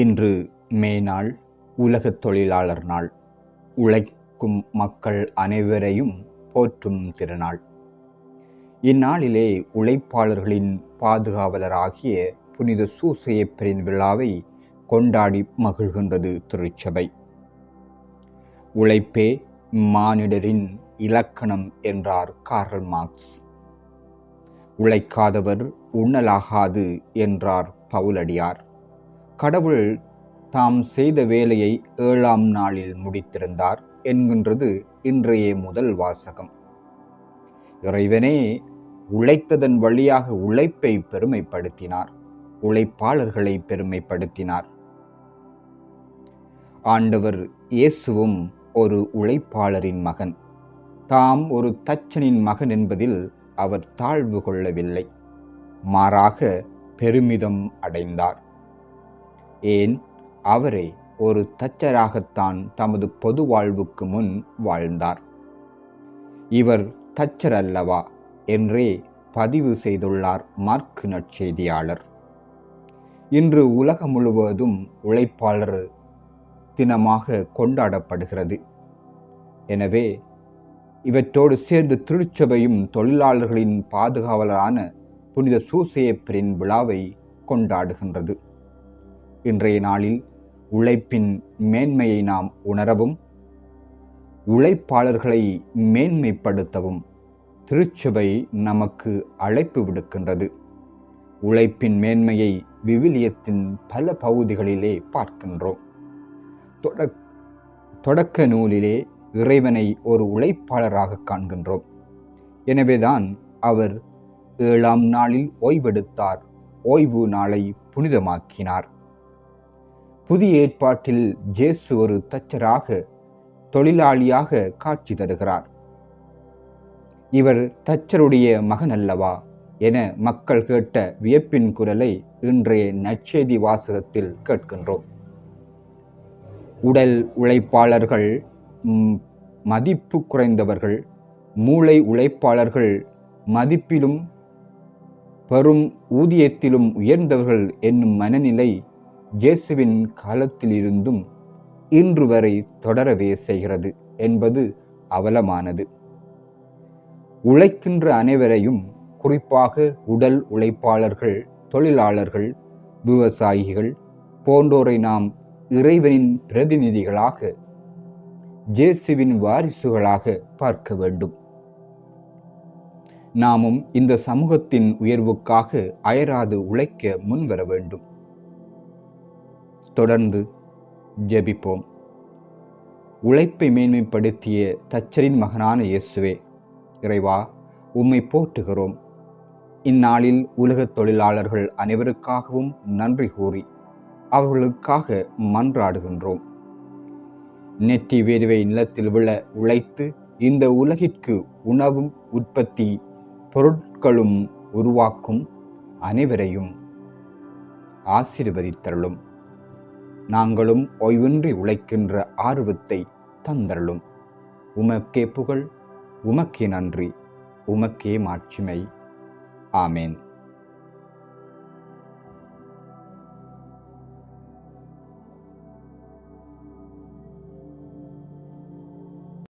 இன்று மே நாள் உலக தொழிலாளர் நாள். உழைக்கும் மக்கள் அனைவரையும் போற்றும் திருநாள். இந்நாளிலே உழைப்பாளர்களின் பாதுகாவலராகிய புனித சூசையப்பரின் விழாவை கொண்டாடி மகிழ்கின்றது திருச்சபை. உழைப்பே மானிடரின் இலக்கணம் என்றார் கார்ல் மார்க்ஸ். உழைக்காதவர் உண்ணலாகாது என்றார் பவுலடியார். கடவுள் தாம் செய்த வேலையை ஏழாம் நாளில் முடித்திருந்தார் என்கின்றது இன்றைய முதல் வாசகம். இறைவனே உழைத்ததன் வழியாக உழைப்பை பெருமைப்படுத்தினார் உழைப்பாளர்களை பெருமைப்படுத்தினார். ஆண்டவர் இயேசுவும் ஒரு உழைப்பாளரின் மகன். தாம் ஒரு தச்சனின் மகன் என்பதில் அவர் தாழ்வு கொள்ளவில்லை. மாறாக பெருமிதம் அடைந்தார். ஏன் அவரே ஒரு தச்சராகத்தான் தமது பொது வாழ்வுக்கு முன் வாழ்ந்தார். இவர் தச்சர் அல்லவா என்றே பதிவு செய்துள்ளார் மார்க் நற்செய்தியாளர். இன்று உலகம் முழுவதும் உழைப்பாளர் தினமாக கொண்டாடப்படுகிறது. எனவே இவற்றோடு சேர்ந்து திருச்சபையும் தொழிலாளர்களின் பாதுகாவலரான புனித சூசையப்பரின் விழாவை கொண்டாடுகின்றது. இன்றைய நாளில் உழைப்பின் மேன்மையை நாம் உணரவும் உழைப்பாளர்களை மேன்மைப்படுத்தவும் திருச்சபை நமக்கு அழைப்பு விடுக்கின்றது. உழைப்பின் மேன்மையை விவிலியத்தின் பல பகுதிகளிலே பார்க்கின்றோம். தொடக்க நூலிலே இறைவனை ஒரு உழைப்பாளராக காண்கின்றோம். எனவேதான் அவர் ஏழாம் நாளில் ஓய்வெடுத்தார். ஓய்வு நாளை புனிதமாக்கினார். புதிய ஏற்பாட்டில் ஜேசு ஒரு தச்சராக தொழிலாளியாக காட்சி தருகிறார். இவர் தச்சருடைய மகன் அல்லவா என மக்கள் கேட்ட வியப்பின் குரலை இன்றைய நற்செய்தி வாசகத்தில் கேட்கின்றோம். உடல் உழைப்பாளர்கள் மதிப்பு குறைந்தவர்கள் மூளை உழைப்பாளர்கள் மதிப்பிலும் பெரும் ஊதியத்திலும் உயர்ந்தவர்கள் என்னும் மனநிலை ஜேசுவின் காலத்திலிருந்தும் இன்று வரை தொடரவே செய்கிறது என்பது அவலமானது. உழைக்கின்ற அனைவரையும் குறிப்பாக உடல் உழைப்பாளர்கள் தொழிலாளர்கள் விவசாயிகள் போன்றோரை நாம் இறைவனின் பிரதிநிதிகளாக ஜேசுவின் வாரிசுகளாக பார்க்க வேண்டும். நாமும் இந்த சமூகத்தின் உயர்வுக்காக அயராது உழைக்க முன்வர வேண்டும். தொடர்ந்து ஜெபிப்போம். உழைப்பை மேன்மைப்படுத்திய தச்சரின் மகனான இயேசுவே இறைவா உம்மை போற்றுகிறோம். இந்நாளில் உலகத் தொழிலாளர்கள் அனைவருக்காகவும் நன்றி கூறி அவர்களுக்காக மன்றாடுகின்றோம். நெற்றி வேர்வை நிலத்தில் விழ உழைத்து இந்த உலகிற்கு உணவும் உற்பத்தி பொருட்களும் உருவாக்கும் அனைவரையும் ஆசீர்வதித்தருளும். நாங்களும் ஓய்வின்றி உழைக்கின்ற ஆர்வத்தை தந்தருளும். உமக்கே புகழ் உமக்கே நன்றி உமக்கே மாட்சிமை. ஆமேன்.